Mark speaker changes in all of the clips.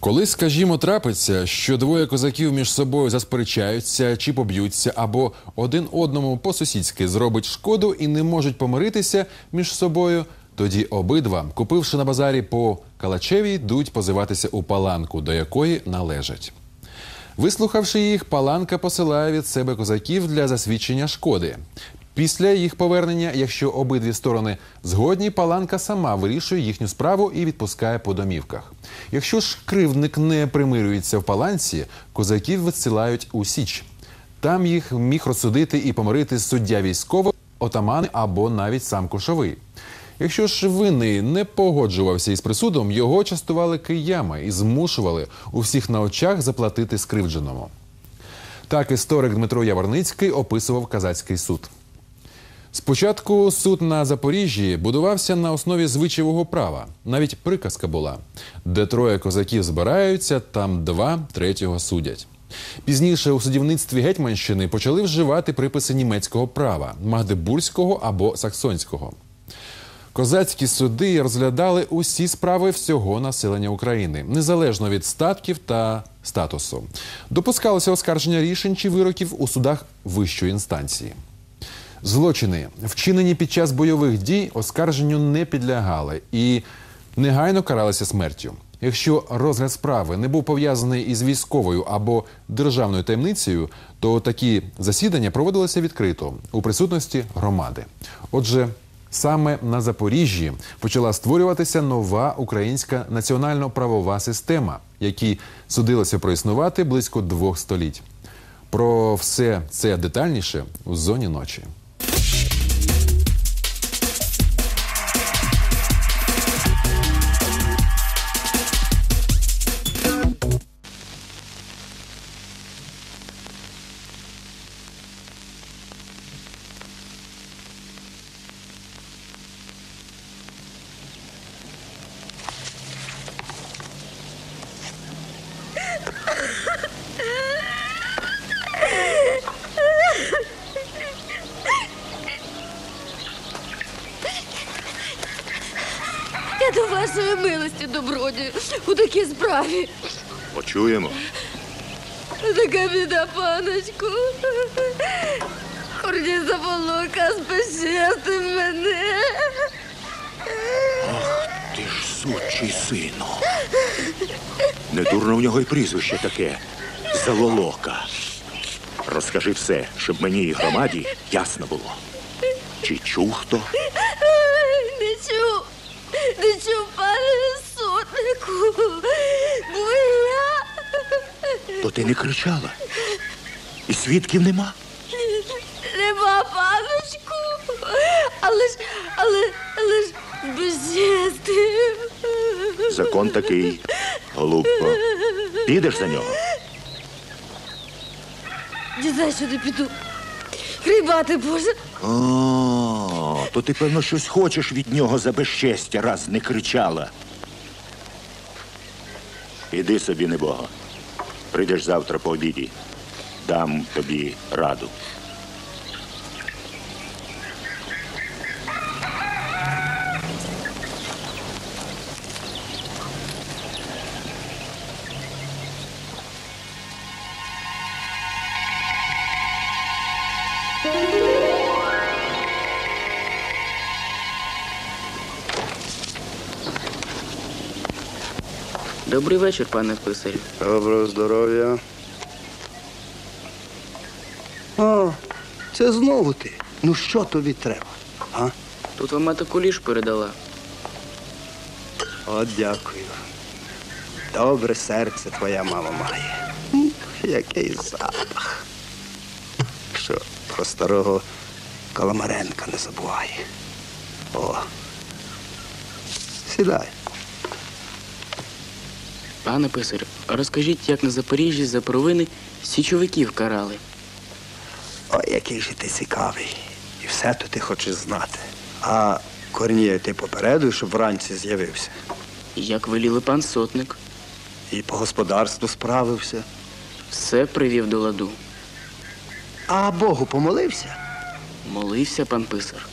Speaker 1: Коли, скажімо, трапиться, що двоє козаків між собою засперечаються чи поб'ються, або один одному по-сусідськи зробить шкоду і не можуть помиритися між собою, тоді обидва, купивши на базарі по калачеві, йдуть позиватися у паланку, до якої належать. Вислухавши їх, паланка посилає від себе козаків для засвідчення шкоди. Після їх повернення, якщо обидві сторони згодні, паланка сама вирішує їхню справу і відпускає по домівках. Якщо ж кривдник не примирюється в паланці, козаків відсилають у січ. Там їх міг розсудити і помирити суддя військовий, отаман або навіть сам кошовий. Якщо ж винний не погоджувався із присудом, його частували киями і змушували у всіх на очах заплатити скривдженому. Так історик Дмитро Яворницький описував казацький суд. Спочатку суд на Запоріжжі будувався на основі звичаєвого права. Навіть приказка була: де троє козаків збираються, там два третього судять. Пізніше у судівництві Гетьманщини почали вживати приписи німецького права магдебурзького або саксонського. Козацькі суди розглядали усі справи всього населення України, незалежно від статків та статусу. Допускалося оскарження рішень чи вироків у судах вищої інстанції. Злочини, вчинені під час бойових дій, оскарженню не підлягали і негайно каралися смертю. Якщо розгляд справи не був пов'язаний із військовою або державною таємницею, то такі засідання проводилися відкрито у присутності громади. Отже, саме на Запоріжжі почала створюватися нова українська національно-правова система, якій судилося проіснувати близько двох століть. Про все це детальніше у зоні ночі.
Speaker 2: Вашої милості, добродію, у такій справі.
Speaker 3: Почуємо.
Speaker 2: Така біда, паночку. Корні заволока спечести мене.
Speaker 3: Ах Ти ж сучий сину. Не дурно в нього й прізвище таке. Заволока. Розкажи все, щоб мені і громаді ясно було. Чи чув хто?
Speaker 2: Не чув, не чув, Бо
Speaker 3: То ти не кричала. І свідків нема.
Speaker 2: нема паночку. Але ж, але, але ж безчестив.
Speaker 3: Закон такий, голубко. Підеш за нього?
Speaker 2: Дізнай, що не піду. Хрібати, Боже.
Speaker 3: О, то ти, певно, щось хочеш від нього за безчестя, раз не кричала. Іди собі, небого. Прийдеш завтра по обіді. Дам тобі раду.
Speaker 4: Добрий вечір, пане писарю.
Speaker 5: Доброго здоров'я. О, це знову ти. Ну що тобі треба? А?
Speaker 4: Тут вам мати куліш передала.
Speaker 5: От дякую. Добре серце твоя мама має. Який запах. Що про старого Каламаренка не забуває. О. Сідай.
Speaker 4: Пане писарю, розкажіть, як на Запоріжжі за провини січовиків карали.
Speaker 5: Ой, який же ти цікавий. І все то ти хочеш знати. А Корнія ти попередив, щоб вранці з'явився.
Speaker 4: Як веліли пан сотник,
Speaker 5: І по господарству справився.
Speaker 4: все привів до ладу.
Speaker 5: А Богу помолився?
Speaker 4: Молився пан писар.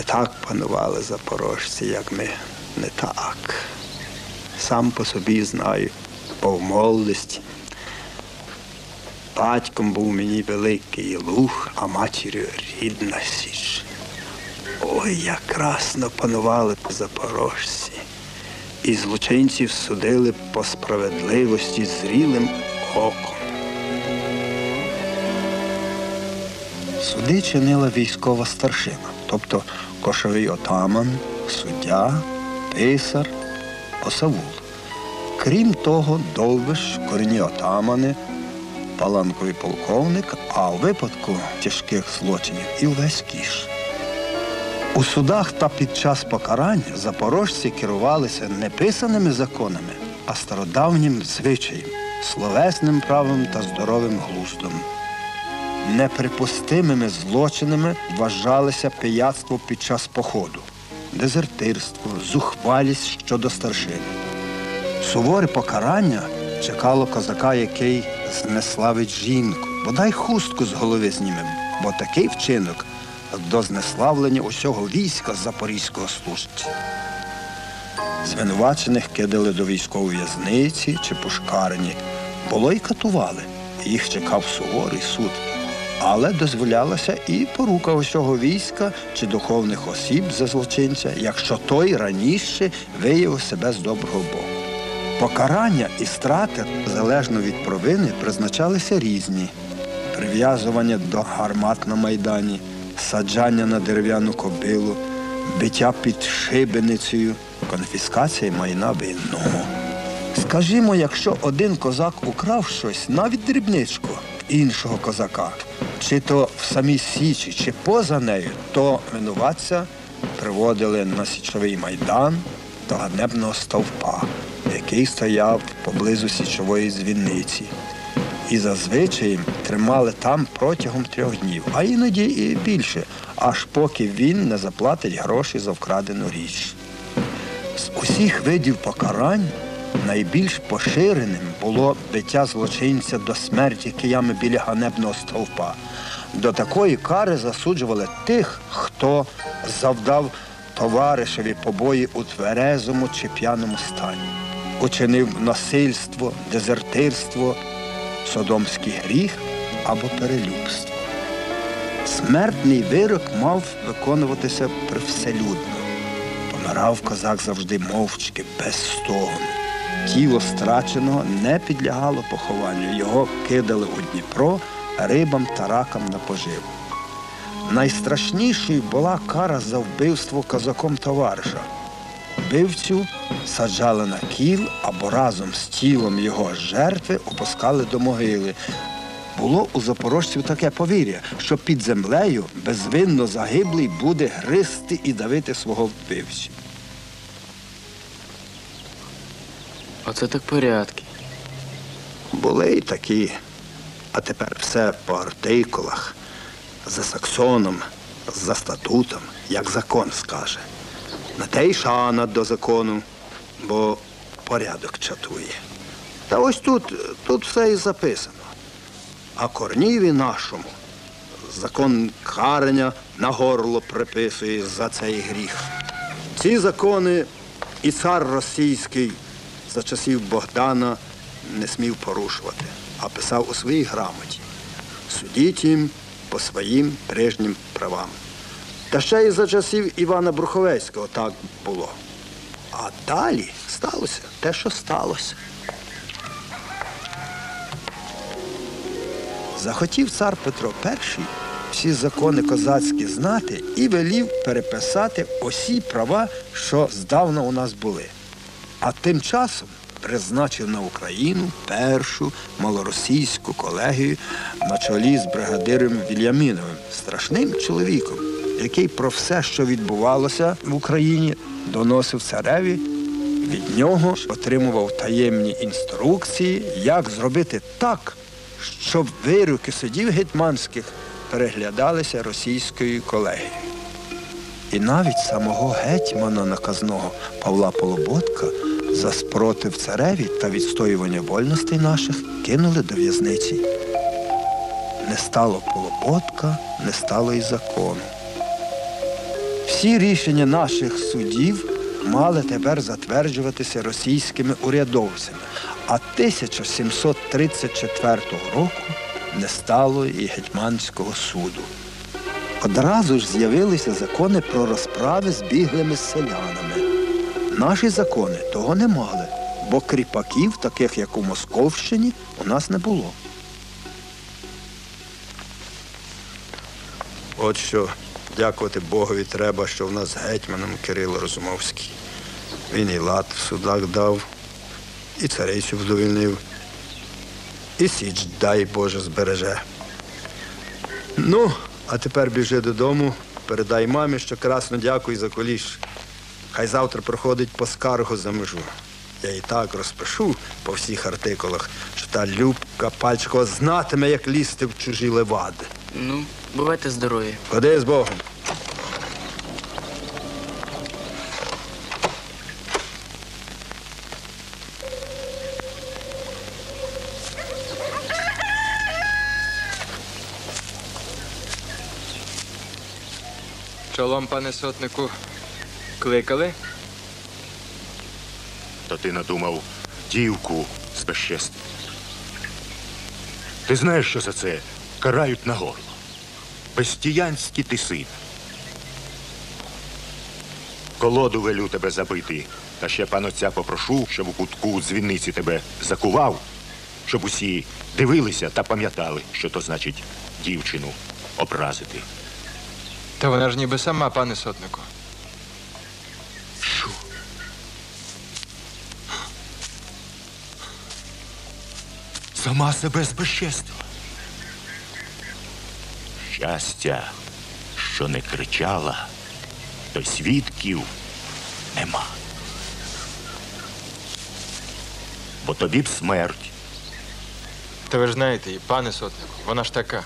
Speaker 5: Не так панували запорожці, як ми. Не так. Сам по собі знаю, бо в молодості. Батьком був мені великий луг, а матір'ю рідна січ. Ой, як красно панували запорожці. І злочинців судили по справедливості зрілим оком. Суди чинила військова старшина, тобто кошовий отаман, суддя, писар, осавул. Крім того, довбиш, корінні отамани, паланковий полковник, а у випадку тяжких злочинів і увесь кіш. У судах та під час покарань запорожці керувалися не писаними законами, а стародавнім звичаєм, словесним правом та здоровим глуздом. Неприпустимими злочинами вважалися пияцтво під час походу, дезертирство, зухвалість щодо старшини. Суворе покарання чекало козака, який знеславить жінку, бодай хустку з голови знімем, бо такий вчинок до знеславлення усього війська запорізького служить. Звинувачених кидали до військової в'язниці чи пошкарені. Було й катували. Їх чекав суворий суд. Але дозволялася і порука усього війська чи духовних осіб за злочинця, якщо той раніше виявив себе з доброго боку. Покарання і страти, залежно від провини, призначалися різні: прив'язування до гармат на майдані, саджання на дерев'яну кобилу, биття під шибеницею, конфіскація майна винного. Скажімо, якщо один козак украв щось, навіть дрібничку іншого козака, чи то в самій січі, чи поза нею, то винуватця приводили на січовий майдан до ганебного стовпа, який стояв поблизу січової дзвіниці. І зазвичай тримали там протягом трьох днів, а іноді і більше, аж поки він не заплатить гроші за вкрадену річ. З усіх видів покарань найбільш поширеним було биття злочинця до смерті киями біля ганебного стовпа. До такої кари засуджували тих, хто завдав товаришеві побої у тверезому чи п'яному стані, учинив насильство, дезертирство, содомський гріх або перелюбство. Смертний вирок мав виконуватися привселюдно. Помирав козак завжди мовчки, без стогону. Тіло страченого не підлягало похованню. Його кидали у Дніпро рибам та ракам на поживу. Найстрашнішою була кара за вбивство козаком товариша. Вбивцю саджали на кіл або разом з тілом його жертви опускали до могили. Було у запорожців таке повір'я, що під землею безвинно загиблий буде гризти і давити свого вбивцю.
Speaker 4: Оце так порядки.
Speaker 5: Були й такі, а тепер все по артикулах, за саксоном, за статутом, як закон скаже. На те й шана до закону, бо порядок чатує. Та ось тут, тут все і записано. А корніві нашому закон карання на горло приписує за цей гріх. Ці закони і цар російський за часів Богдана не смів порушувати, а писав у своїй грамоті. Судіть їм по своїм прежнім правам. Та ще й за часів Івана Бруховецького так було. А далі сталося те, що сталося. Захотів цар Петро І всі закони козацькі знати і велів переписати усі права, що здавна у нас були. А тим часом призначив на Україну першу малоросійську колегію на чолі з бригадиром Вільяміновим, страшним чоловіком, який про все, що відбувалося в Україні, доносив цареві. Від нього отримував таємні інструкції, як зробити так, щоб вироки судів гетьманських переглядалися російською колегією. І навіть самого гетьмана наказного Павла Полоботка за спротив цареві та відстоювання вольностей наших кинули до в'язниці. Не стало Полоботка, не стало й закону. Всі рішення наших судів мали тепер затверджуватися російськими урядовцями. А 1734 року не стало і гетьманського суду. Одразу ж з'явилися закони про розправи з біглими селянами. Наші закони того не мали, бо кріпаків, таких як у Московщині, у нас не було. От що дякувати Богові треба, що в нас гетьманом Кирило Розумовський. Він і лад в судах дав, і царицю вдовільнив, і січ, дай Боже, збереже. Ну, а тепер біжи додому, передай мамі, що красно дякую за коліш. Хай завтра проходить по скаргу за межу. Я і так розпишу по всіх артикулах, що та Любка Пальчикова знатиме, як лізти в чужі левади.
Speaker 4: Ну, бувайте здорові.
Speaker 5: Ходи з Богом.
Speaker 6: Чолом, пане сотнику, кликали?
Speaker 3: То ти надумав дівку збезчестити. Ти знаєш, що за це карають на горло. Безтіянський ти син. Колоду велю тебе забити, та ще панотця попрошу, щоб у кутку дзвіниці тебе закував, щоб усі дивилися та пам'ятали, що то значить дівчину образити.
Speaker 6: Та вона ж ніби сама, пане сотнику.
Speaker 3: Сама себе збезчестила. Щастя, що не кричала, то свідків нема. Бо тобі б смерть,
Speaker 6: Та ви ж знаєте, її, пане сотнику, вона ж така.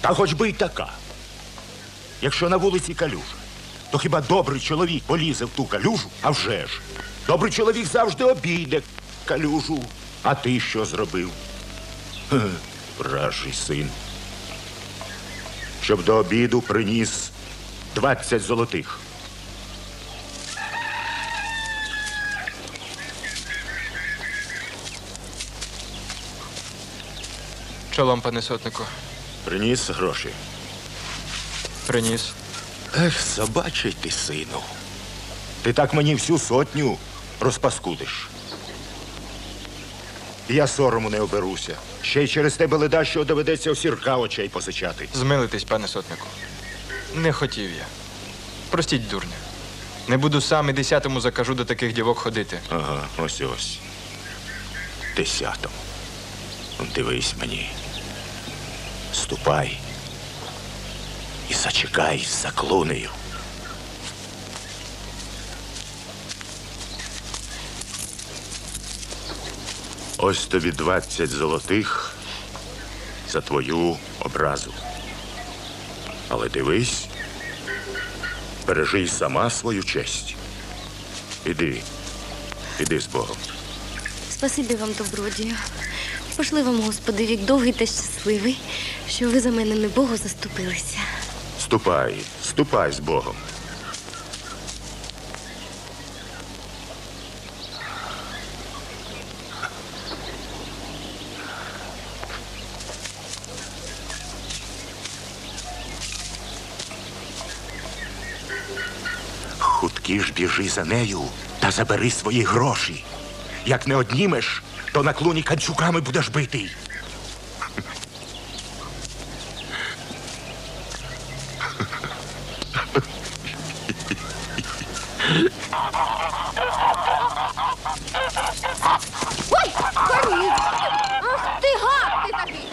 Speaker 3: та хоч би й така. Якщо на вулиці калюжа, то хіба добрий чоловік полізе в ту калюжу? А вже ж. Добрий чоловік завжди обійде калюжу. А ти що зробив? Хе, Вражий син. Щоб до обіду приніс 20 золотих.
Speaker 6: Чолом, пане сотнику,
Speaker 3: Приніс гроші.
Speaker 6: приніс.
Speaker 3: Ех, собачий ти, сину. Ти так мені всю сотню розпаскудиш. Я сорому не оберуся. Ще й через тебе леда, що доведеться у сірка очей позичати.
Speaker 6: Змилитись, пане сотнику. Не хотів я. Простіть, дурня. Не буду сам і десятому закажу до таких дівок ходити.
Speaker 3: Ага, ось ось. Десятому. Дивись мені. Ступай. І зачекай за клунею. Ось тобі 20 золотих за твою образу. Але дивись, бережи й сама свою честь. Іди, іди з Богом.
Speaker 2: Спасибі вам, добродію. Пошли вам, Господи, вік довгий та щасливий, що ви за мене не Богу заступилися.
Speaker 3: Ступай, ступай з Богом. Хутки ж біжи за нею та забери свої гроші. Як не однімеш, то на клуні канчуками будеш битий.
Speaker 2: Ой, Карін! Ах ти гад ти такий!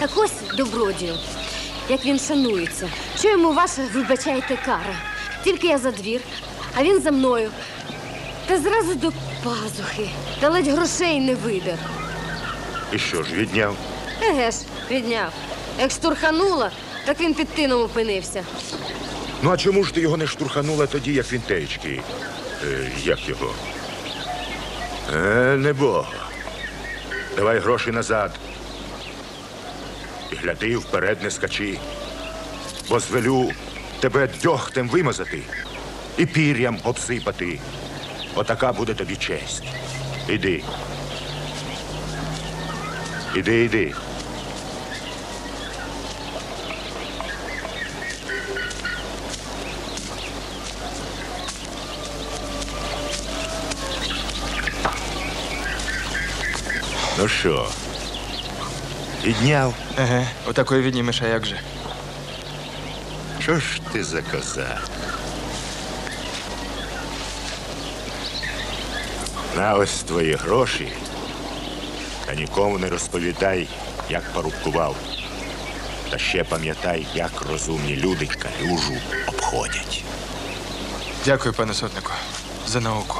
Speaker 2: Так ось, добродію, як він шанується. Що йому ваша, вибачайте, кара? Тільки я за двір, а він за мною. Та зразу до пазухи. Та ледь грошей не видер.
Speaker 3: І що ж, відняв?
Speaker 2: Еге ж, відняв. Як штурханула, так він під тином опинився.
Speaker 3: Ну а чому ж ти його не штурханула тоді, як він теєчки? Е, як його? Е, не Бог. Давай гроші назад. Гляди, вперед не скачи. Бо звелю тебе дьогтем вимазати і пір'ям обсипати. Отака буде тобі честь. Іди. Іди, іди. Ну що, підняв?
Speaker 6: Еге, отакої віднімеш, а як же?
Speaker 3: Що ж ти за коза? На ось твої гроші. Та нікому не розповідай, як порубкував. Та ще пам'ятай, як розумні люди калюжу обходять.
Speaker 6: Дякую, пане сотнику, за науку.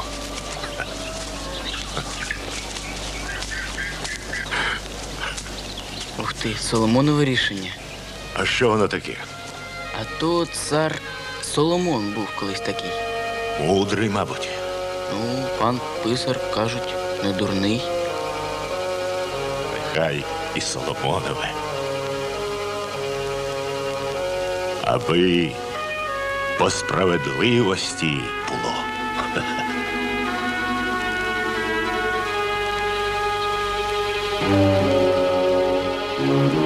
Speaker 4: Ти, Соломонове рішення.
Speaker 3: А що воно таке?
Speaker 4: А то цар Соломон був колись такий.
Speaker 3: Мудрий, мабуть.
Speaker 4: Ну, пан писар, кажуть, не дурний.
Speaker 3: Нехай і Соломонове. Аби по справедливості було. Thank you.